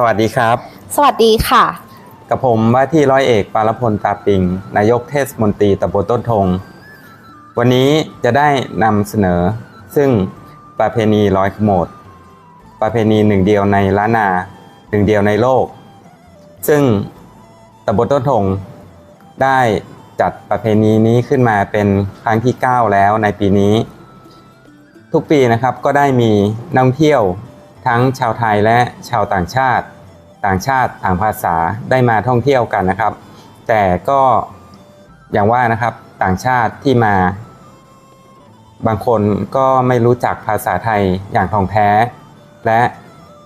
สวัสดีครับ สวัสดีค่ะ กับผมว่าที่ร้อยเอกปารพลตาปิง นายกเทศมนตรีตำบลต้นทง วันนี้จะได้นำเสนอ ซึ่งประเพณีลอยขโมดประเพณีหนึ่งเดียวในล้านนาหนึ่งเดียวในโลก ซึ่งตำบลต้นทงได้จัดประเพณีนี้ขึ้นมาเป็นครั้งที่ 9 แล้วในปีนี้ ทุกปีนะครับก็ได้มีนักท่องเที่ยวทั้งชาวไทยและชาวต่างชาติ ต่างชาติต่างภาษาได้มาท่องเที่ยวกันนะครับ แต่ก็อย่างว่านะครับต่างชาติที่มา บางคนก็ไม่รู้จักภาษาไทยอย่างท่องแท้ และ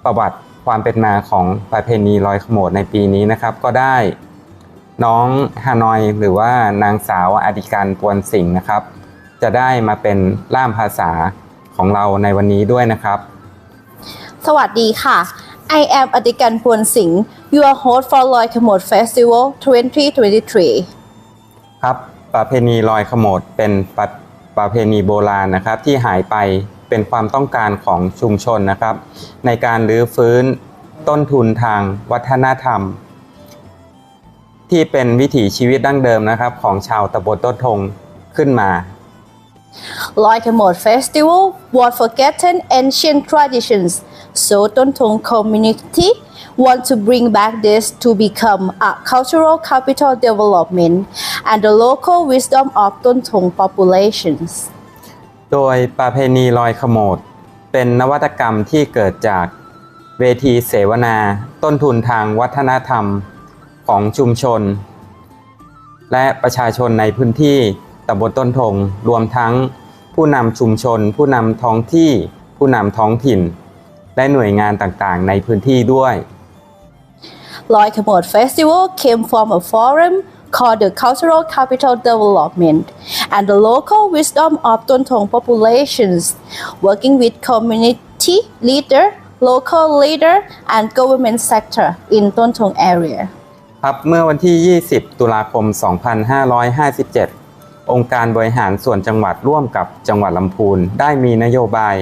ประวัติความเป็นมาของประเพณีลอยขโมดในปีนี้นะครับ ก็ได้น้องฮานอยหรือว่านางสาวอดิการปวนสิงห์นะครับ จะได้มาเป็นล่ามภาษาของเราในวันนี้ด้วยนะครับ สวัสดีค่ะ I am อดิกันพวนสิงห์ your host for ลอยขโมด Festival 2023 ครับ ประเพณีลอยขโมดเป็นประประเพณีโบราณนะครับ ที่หายไปเป็นความต้องการของชุมชนนะครับ ในการรื้อฟื้นต้นทุนทางวัฒนธรรม ที่เป็นวิถีชีวิตดั้งเดิมนะครับของชาวตำบลต้นทงขึ้นมาลอยขโมด Festival was forgotten ancient traditions so Tontong community want to bring back this to become a cultural capital development and the local wisdom of Tontong populations โดยประเพณีลอยขโมดเป็นนวัตกรรมที่เกิดจากเวทีเสวนาต้นทุนทางวัฒนธรรมของชุมชน และประชาชนในพื้นที่ตำบลต้นทงรวมทั้งผู้นำชุมชน ผู้นำท้องที่ ผู้นำท้องถิ่น และหน่วยงานต่างๆ ในพื้นที่ด้วย Loi Kamot Festival came from a forum called the Cultural Capital Development and the local wisdom of Tontong populations, working with community leader, local leader, and government sector in Tontong area. ครับเมื่อวันที่ 20 ตุลาคม 2557 องค์การบริหารส่วนจังหวัดร่วมกับจังหวัดลำพูนได้มีนโยบาย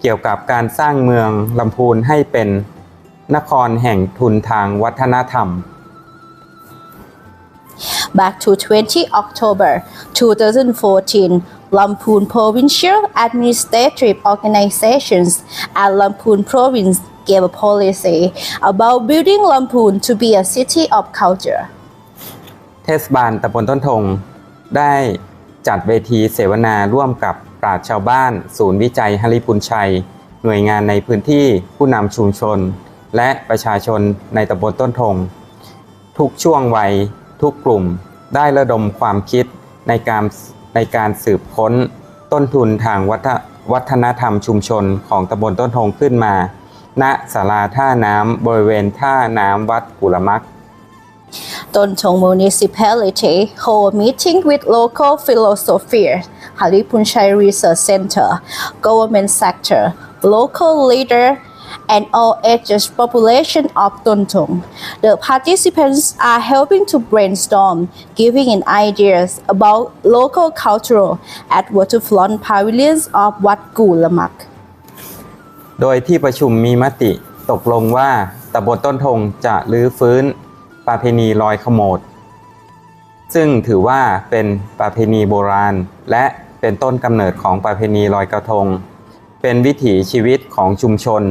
เกี่ยวกับการสร้างเมืองลำพูนให้เป็นนครแห่งทุนทางวัฒนธรรม Back to 20 October 2014, Lamphun Provincial Administrative Organizations and Lamphun Province gave a policy about building Lamphun to be a city of culture. เทศบาลตำบลต้นทงได้จัดเวทีเสวนาร่วมกับ ปราชญ์ชาวบ้าน ศูนย์วิจัยฮริพุนชัย หน่วยงานในพื้นที่ผู้นำชุมชน และประชาชนในตำบลต้นทง ทุกช่วงวัย ทุกกลุ่มได้ระดมความคิดในการในการสืบค้นต้นทุนทางวัฒวัฒนธรรมชุมชนของตำบลต้นทงขึ้นมา ณศาลาท่าน้ำบริเวณท่าน้ำวัดกุลมัก Tontong Municipality hold meeting with local philosophers, Haripunchai Research Center, government sector, local leader, and all ages population of Tontong. The participants are helping to brainstorm, giving in ideas about local cultural at waterfront pavilions of Wat Gulamak. โดยที่ประชุมมีมติตกลงว่าตำบลต้นทงจะรื้อฟื้น ประเพณีลอยขโมด ซึ่งถือว่าเป็นประเพณีโบราณ และเป็นต้นกำเนิดของประเพณีลอยกระทง เป็นวิถีชีวิตของชุมชน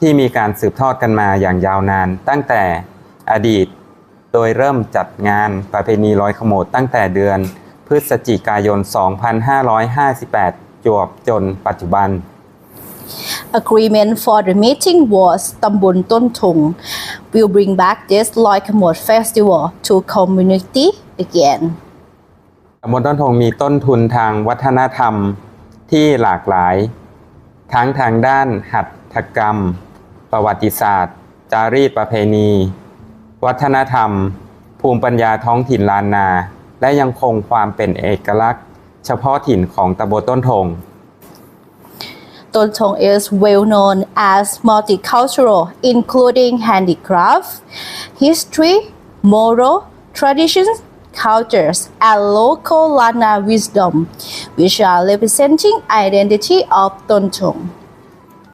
ที่มีการสืบทอดกันมาอย่างยาวนาน ตั้งแต่อดีต โดยเริ่มจัดงานประเพณีลอยขโมดตั้งแต่เดือน พฤศจิกายน 2558 จวบจนปัจจุบัน Agreement for the meeting was Tambun Tontong will bring back this Loi Kamot festival to community again. ตำบลต้นทงมีต้นทุนทางวัฒนธรรมที่หลากหลาย ทั้งทางด้านหัตถกรรม ประวัติศาสตร์ จารีตประเพณี วัฒนธรรม ภูมิปัญญาท้องถิ่นลานนา และยังคงความเป็นเอกลักษณ์ เฉพาะถิ่นของตำบลต้นทง Tontong is well known as multicultural, including handicraft, history, moral, traditions, cultures, and local Lana wisdom, which are representing identity of Tontong.